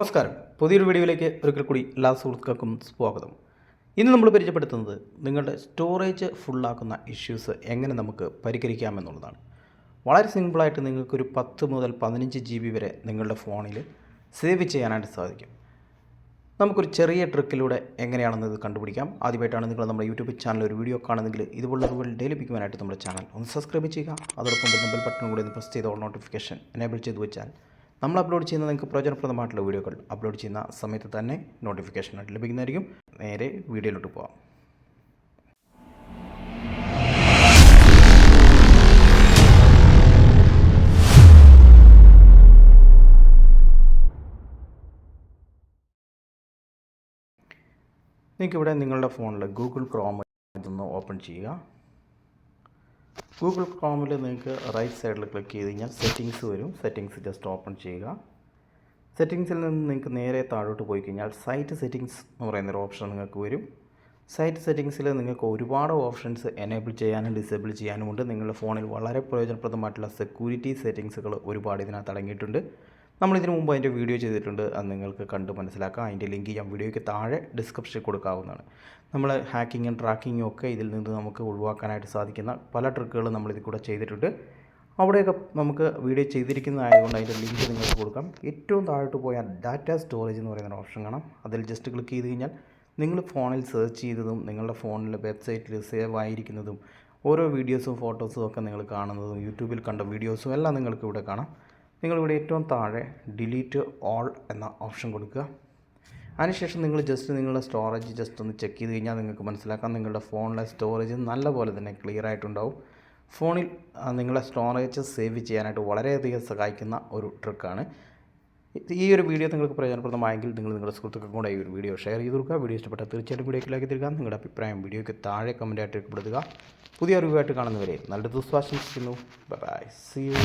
നമസ്കാരം. പുതിയൊരു വീഡിയോയിലേക്ക് ഒരിക്കൽ കൂടി എല്ലാ സുഹൃത്തുക്കൾക്കും സ്വാഗതം. ഇന്ന് നമ്മൾ പരിചയപ്പെടുത്തുന്നത് നിങ്ങളുടെ സ്റ്റോറേജ് ഫുള്ളാക്കുന്ന ഇഷ്യൂസ് എങ്ങനെ നമുക്ക് പരിഹരിക്കാമെന്നുള്ളതാണ്. വളരെ സിമ്പിളായിട്ട് നിങ്ങൾക്കൊരു പത്ത് മുതൽ പതിനഞ്ച് ജി ബി വരെ നിങ്ങളുടെ ഫോണിൽ സേവ് ചെയ്യാനായിട്ട് സാധിക്കും. നമുക്കൊരു ചെറിയ ട്രിക്കിലൂടെ എങ്ങനെയാണെന്ന് ഇത് കണ്ടുപിടിക്കാം. ആദ്യമായിട്ടാണ് നിങ്ങൾ നമ്മുടെ യൂട്യൂബ് ചാനൽ ഒരു വീഡിയോ കാണുന്നെങ്കിൽ ഇതുപോലുള്ള അറിവുകൾ ഡെയിലി പിക്കുവാനായിട്ട് നമ്മുടെ ചാനൽ ഒന്ന് സബ്സ്ക്രൈബ് ചെയ്യുക. അതോടൊപ്പം ബെൽ ബട്ടൺ കൂടി ഒന്ന് പ്രസ് ചെയ്ത് ഓൾ നോട്ടിഫിക്കേഷൻ എനേബിൾ ചെയ്ത് വെച്ചാൽ നമ്മൾ അപ്ലോഡ് ചെയ്യുന്ന നിങ്ങൾക്ക് പ്രയോജനപ്രദമായിട്ടുള്ള വീഡിയോകൾ അപ്ലോഡ് ചെയ്യുന്ന സമയത്ത് തന്നെ നോട്ടിഫിക്കേഷനായിട്ട് ലഭിക്കുന്നതായിരിക്കും. നേരെ വീഡിയോയിലോട്ട് പോകാം നിങ്ങൾക്കിവിടെ നിങ്ങളുടെ ഫോണിൽ ഗൂഗിൾ ക്രോം ഇതൊന്ന് ഓപ്പൺ ചെയ്യുക. ഗൂഗിൾ ക്രോമിൽ നിങ്ങൾക്ക് റൈറ്റ് സൈഡിൽ ക്ലിക്ക് ചെയ്ത് കഴിഞ്ഞാൽ സെറ്റിങ്സ് വരും. സെറ്റിങ്സ് ജസ്റ്റ് ഓപ്പൺ ചെയ്യുക. സെറ്റിങ്സിൽ നിന്ന് നിങ്ങൾക്ക് നേരെ താഴോട്ട് പോയി കഴിഞ്ഞാൽ സൈറ്റ് സെറ്റിങ്സ് എന്ന് പറയുന്നൊരു ഓപ്ഷൻ നിങ്ങൾക്ക് വരും. സൈറ്റ് സെറ്റിങ്സിൽ നിങ്ങൾക്ക് ഒരുപാട് ഓപ്ഷൻസ് എനേബിൾ ചെയ്യാനും ഡിസേബിൾ ചെയ്യാനും ഉണ്ട്. നിങ്ങളുടെ ഫോണിൽ വളരെ പ്രയോജനപ്രദമായിട്ടുള്ള സെക്യൂരിറ്റി സെറ്റിങ്സുകൾ ഒരുപാട് ഇതിനകത്ത് അടങ്ങിയിട്ടുണ്ട്. നമ്മൾ ഇതിനു മുമ്പ് അതിന്റെ വീഡിയോ ചെയ്തിട്ടുണ്ട്. അത് നിങ്ങൾക്ക് കണ്ട് മനസ്സിലാക്കാം. അതിന്റെ ലിങ്ക് ഞാൻ വീഡിയോയ്ക്ക് താഴെ ഡിസ്ക്രിപ്ഷനിൽ കൊടുക്കാവുന്നതാണ്. നമ്മൾ ഹാക്കിങ്ങും ട്രാക്കിങ്ങും ഒക്കെ ഇതിൽ നിന്ന് നമുക്ക് ഒഴിവാക്കാനായിട്ട് സാധിക്കുന്ന പല ട്രിക്കുകളും നമ്മളിതിൽ കൂടെ ചെയ്തിട്ടുണ്ട്. അവിടെയൊക്കെ നമുക്ക് വീഡിയോ ചെയ്തിരിക്കുന്നതായതുകൊണ്ട് അതിന്റെ ലിങ്ക് നിങ്ങൾക്ക് കൊടുക്കാം. ഏറ്റവും താഴോട്ട് പോയാൽ ഡാറ്റ സ്റ്റോറേജ് എന്ന് പറയുന്ന ഓപ്ഷൻ കാണാം. അതിൽ ജസ്റ്റ് ക്ലിക്ക് ചെയ്ത് കഴിഞ്ഞാൽ നിങ്ങൾ ഫോണിൽ സെർച്ച് ചെയ്തതും നിങ്ങളുടെ ഫോണിൽ വെബ്സൈറ്റിൽ സേവ് ആയിരിക്കുന്നതും ഓരോ വീഡിയോസും ഫോട്ടോസും ഒക്കെ നിങ്ങൾ കാണുന്നതും യൂട്യൂബിൽ കണ്ട വീഡിയോസും എല്ലാം നിങ്ങൾക്ക് ഇവിടെ കാണാം. നിങ്ങളിവിടെ ഏറ്റവും താഴെ ഡിലീറ്റ് ഓൾ എന്ന ഓപ്ഷൻ കൊടുക്കുക. അതിനുശേഷം നിങ്ങൾ ജസ്റ്റ് നിങ്ങളുടെ സ്റ്റോറേജ് ജസ്റ്റ് ഒന്ന് ചെക്ക് ചെയ്ത് കഴിഞ്ഞാൽ നിങ്ങൾക്ക് മനസ്സിലാക്കാം. നിങ്ങളുടെ ഫോണിലെ സ്റ്റോറേജ് നല്ലപോലെ തന്നെ ക്ലിയർ ആയിട്ടുണ്ടാവും. ഫോണിൽ നിങ്ങളുടെ സ്റ്റോറേജ് സേവ് ചെയ്യാനായിട്ട് വളരെയധികം സഹായിക്കുന്ന ഒരു ട്രിക്കാണ് ഈ ഒരു വീഡിയോ നിങ്ങൾക്ക് പ്രയോജനപ്രദമായെങ്കിൽ നിങ്ങൾ നിങ്ങളുടെ സുഹൃത്തുക്കൾക്കും കൂടെ ഈ ഒരു വീഡിയോ ഷെയർ ചെയ്ത് കൊടുക്കുക. വീഡിയോ ഇഷ്ടപ്പെട്ടാൽ തീർച്ചയായിട്ടും വീഡിയോക്ക് ലൈക്ക് തരിക നിങ്ങളുടെ അഭിപ്രായം വീഡിയോയ്ക്ക് താഴെ കമന്റായിട്ട് രേഖപ്പെടുത്തുക. പുതിയ അറിവുമായിട്ട് കാണുന്നവരെ നല്ല ദിവസം ആശംസിക്കുന്നു. By C U